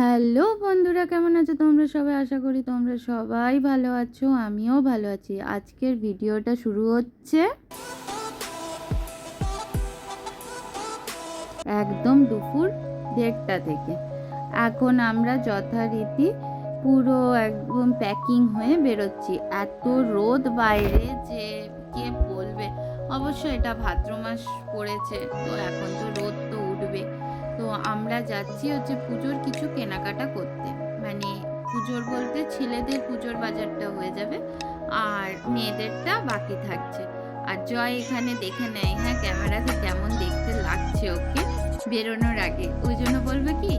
Hello বন্ধুরা, কেমন আছো তোমরা সবাই? আশা করি তোমরা সবাই ভালো আছো, আমিও ভালো আছি। আজকের ভিডিওটা শুরু হচ্ছে একদম দুপুর দেড়টা থেকে। এখন আমরা যথারীতি পুরো একদম প্যাকিং হয়ে বেরোচ্ছি। এত রোদ বাইরে যে কে বলবে? অবশ্য এটা ভাদ্র মাস পড়েছে, তো এখন তো রোদ তো আমরা যাচ্ছি হচ্ছে পুজোর কিছু কেনাকাটা করতে। মানে পুজোর বলতে ছেলেদের পুজোর বাজারটা হয়ে যাবে আর মেয়েদেরটা বাকি থাকছে। আর জয় এখানে দেখে নেয় হ্যাঁ ক্যামেরাতে কেমন দেখতে লাগছে ওকে বেরোনোর আগে। ওই জন্য বলবে কি,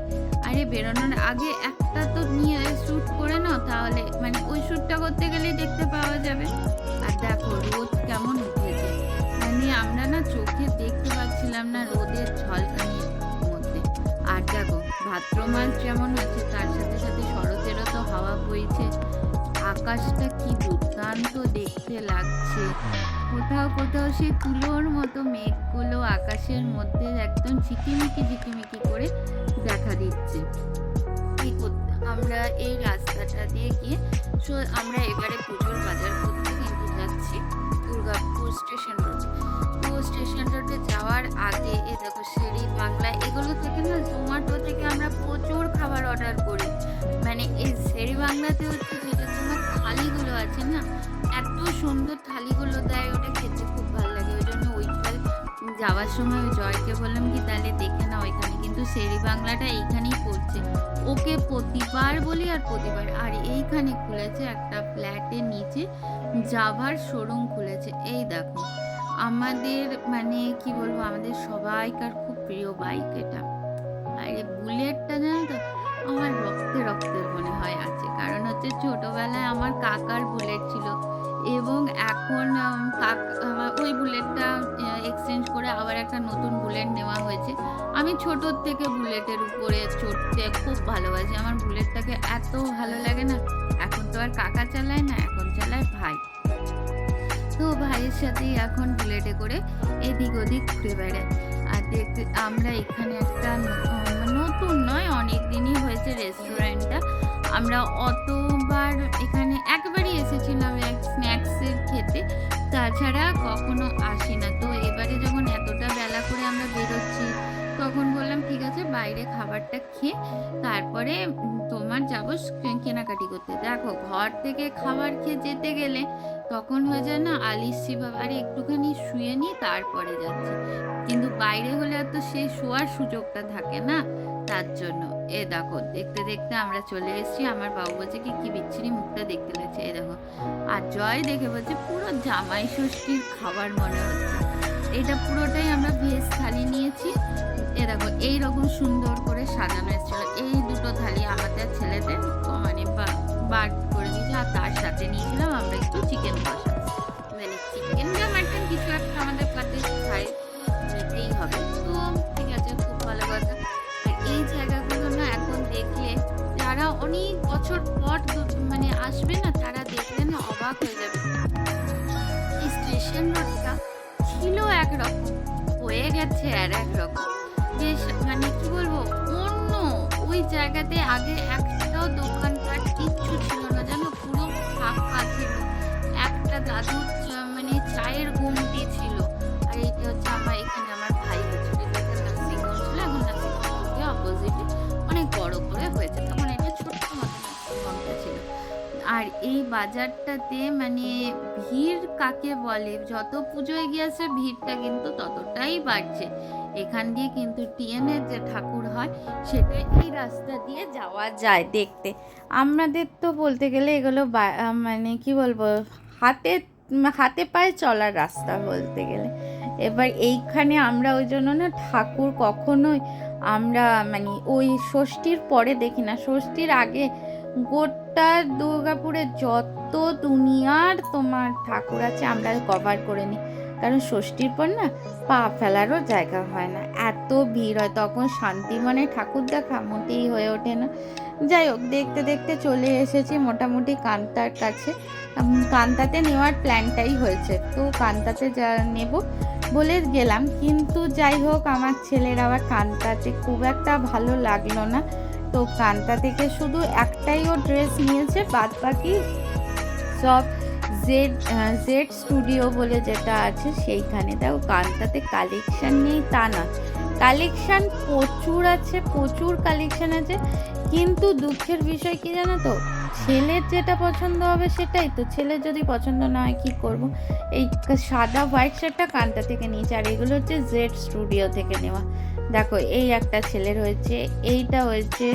আরে, বেরোনোর আগে একটা তো নিয়ে শ্যুট করে নাও, তাহলে মানে ওই শ্যুটটা করতে গেলেই দেখতে পাওয়া যাবে। আর দেখো, রোদ কেমন উঠেছে। মানে আমরা না চোখে দেখতে পাচ্ছিলাম না রোদের দেখো ভাদ্র মাস যেমন হচ্ছে তার সাথে সাথে শরতেরও তো হাওয়া বইছে। আকাশটা কি দুর্দান্ত দেখতে লাগছে। কোথাও কোথাও সেই তুলোর মতো মেঘগুলো আকাশের মধ্যে একদম ঝিকিমিকি ঝিকিমিকি করে দেখা দিচ্ছে। আমরা এই রাস্তাটা দিয়ে গিয়ে আমরা এবারে পুজোর বাজার করতে বাংলাতে হচ্ছে যেটা তোমার থালিগুলো আছে না, এত সুন্দর থালিগুলো দেয়, ওটা খেতে খুব ভালো লাগে। ওই জন্য ওইটা যাওয়ার সময় জয়কে বললাম কি, তাহলে দেখে নাও এখানে। কিন্তু শেরি বাংলাটা এইখানেই পড়ছে। ওকে প্রতিবার বলি আর প্রতিবার। আর এইখানে খুলেছে একটা ফ্ল্যাটের নিচে জাভার শোরুম খুলেছে। এই দেখো, আমাদের মানে কি বলব, আমাদের সবাইকার খুব প্রিয় বাইক এটা। আর বুলেটটা জানো তো আমার রক্তে রক্তের মনে হয় আছে। কারণ হচ্ছে ছোটবেলায় আমার কাকার বুলেট ছিল এবং এখন ওই বুলেটটা এক্সচেঞ্জ করে আবার একটা নতুন বুলেট নেওয়া হয়েছে। আমি ছোটোর থেকে বুলেটের উপরে চড়তে খুব ভালোবাসি। আমার বুলেটটাকে এত ভালো লাগে না। এখন তো আর কাকা চালায় না, এখন চালায় ভাই। তো ভাইয়ের সাথেই এখন বুলেটে করে এদিক ওদিক ঘুরে বেড়ায় আর দেখতে, আমরা এখানে একটা নতুন নয় অনেক দিনই হয়েছে রেস্টুরেন্টটা আমরা অতবার এখানে একবারই এসেছিলাম এক স্ন্যাক্সের খেতে। তাছাড়া কখনো আসি না বাইরে খাবারটা খেয়ে তারপরে তোমার যাব কেনাকাটি করতে। দেখো, ঘর থেকে খাবার খেয়ে যেতে গেলে তখন হয়ে যায় না আলিসি বাবা আরে একটুখানি শুয়ে নিই তারপরে যাচ্ছে। কিন্তু বাইরে হলে আর তো সেই শোয়ার সুযোগটা থাকে না তার জন্য। এ দেখো, দেখতে দেখতে আমরা চলে এসেছি। আমার বাবু বলছে কি কি বিচ্ছিরি মুখটা দেখতে লাগছে। এ দেখো, আর জয় দেখে বলছে পুরো জামাই ষষ্ঠীর খাবার মনে হচ্ছে। এটা পুরোটাই আমরা ভেজ থালি নিয়েছি। এ দেখো এই রকম সুন্দর করে সাজানো এসেছিল। এই দুটো থালি আমাদের ছেলেদের মানে বাদ করে দিয়েছি, আর তার সাথে নিয়েছিলাম আমরা একটু চিকেন কষা। মানে চিকেন বা মাটন কিছু একটা আমাদের পাতে খাই নিতেই হবে। তো ঠিক আছে, খুব ভালো কথা। আর এই জায়গাগুলো না এখন দেখলে যারা অনেক বছর পর মানে আসবে না, তারা দেখলে না অবাক হয়ে যাবে। এই স্টেশন রোডটা ছিল একরকম, হয়ে গেছে আর একরকম। বেশ মানে কি বলব, অন্য ওই জায়গাতে আগে একটাও দোকানপাট কিচ্ছু ছিল না, যেন পুরো ফাঁকা ছিল একটা দাদুর আর এই বাজারটাতে মানে ভিড় কাকে বলে? যত পুজোয় গিয়েছে ভিড়টা কিন্তু ততটাই বাড়ছে। এখান দিয়ে কিন্তু টিএনের যে ঠাকুর হয়, সেটা এই রাস্তা দিয়ে যাওয়া যায় দেখতে। আমাদের তো বলতে গেলে এগুলো মানে কি বলব, হাতে হাতে পায়ে চলার রাস্তা বলতে গেলে। এবার এইখানে আমরা ওই জন্য না ঠাকুর কখনোই আমরা মানে ওই ষষ্ঠীর পরে দেখি না। ষষ্ঠীর আগে গোটা দুর্গাপুরে যত দুনিয়ার তোমার ঠাকুর আছে আমরা কভার করে নিই। কারণ ষষ্ঠীর পর না পা ফেলারও জায়গা হয় না। এত ভিড় হয় তখন শান্তি মানে ঠাকুর দেখা মোটেই হয়ে ওঠে না। যাই হোক দেখতে দেখতে চলে এসেছি মোটামুটি কান্তার কাছে। কান্তাতে নেওয়ার প্ল্যানটাই হয়েছে। তো কান্তাতে যা নেব বলে গেলাম। কিন্তু যাই হোক আমার ছেলের আবার কান্তাতে খুব একটা ভালো লাগল না। তো কান্তা থেকে শুধু একটাই ও ড্রেস নিয়েছে বাদ বাকি সব জেড জেড স্টুডিও বলে যেটা আছে সেইখানে। দেখো কানটাতে কালেকশন নেই তা না। কালেকশান প্রচুর আছে, প্রচুর কালেকশন আছে, কিন্তু দুঃখের বিষয় কি জানো তো? ছেলের যেটা পছন্দ হবে সেটাই তো। ছেলের যদি পছন্দ না হয়, কী করব? এই সাদা হোয়াইট শার্টটা কানটা থেকে নিয়েছে, আর এগুলো হচ্ছে জেড স্টুডিও থেকে নেওয়া। দেখো, এই একটা ছেলের হয়েছে এইটা হয়েছে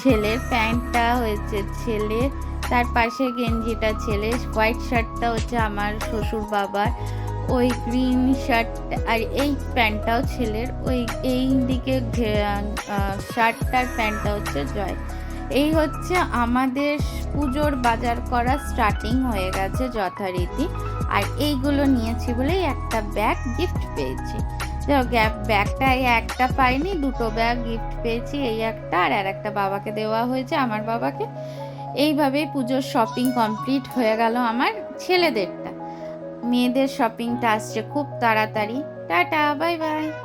ছেলের প্যান্টটা হয়েছে ছেলের তার পাশে গেঞ্জিটা ছেলে, হোয়াইট শার্টটা হচ্ছে আমার শ্বশুর বাবার, ওই গ্রিন শার্ট আর এই প্যান্টটাও ছেলের, ওই এই দিকে শার্টটার প্যান্টটা হচ্ছে জয় এই হচ্ছে আমাদের পুজোর বাজার করা স্টার্টিং হয়ে গেছে যথারীতি, আর এইগুলো নিয়েছি বলেই একটা ব্যাগ গিফট পেয়েছি। গ্যাপ ব্যাগটা এই একটা পাইনি, দুটো ব্যাগ গিফট পেয়েছি, এই একটা, আর আর একটা বাবাকে দেওয়া হয়েছে, আমার বাবাকে। এইভাবেই পুজোর শপিং কমপ্লিট হয়ে গেল আমার ছেলেদেরটা। মেয়েদের শপিংটা আসছে খুব তাড়াতাড়ি। Tata bye bye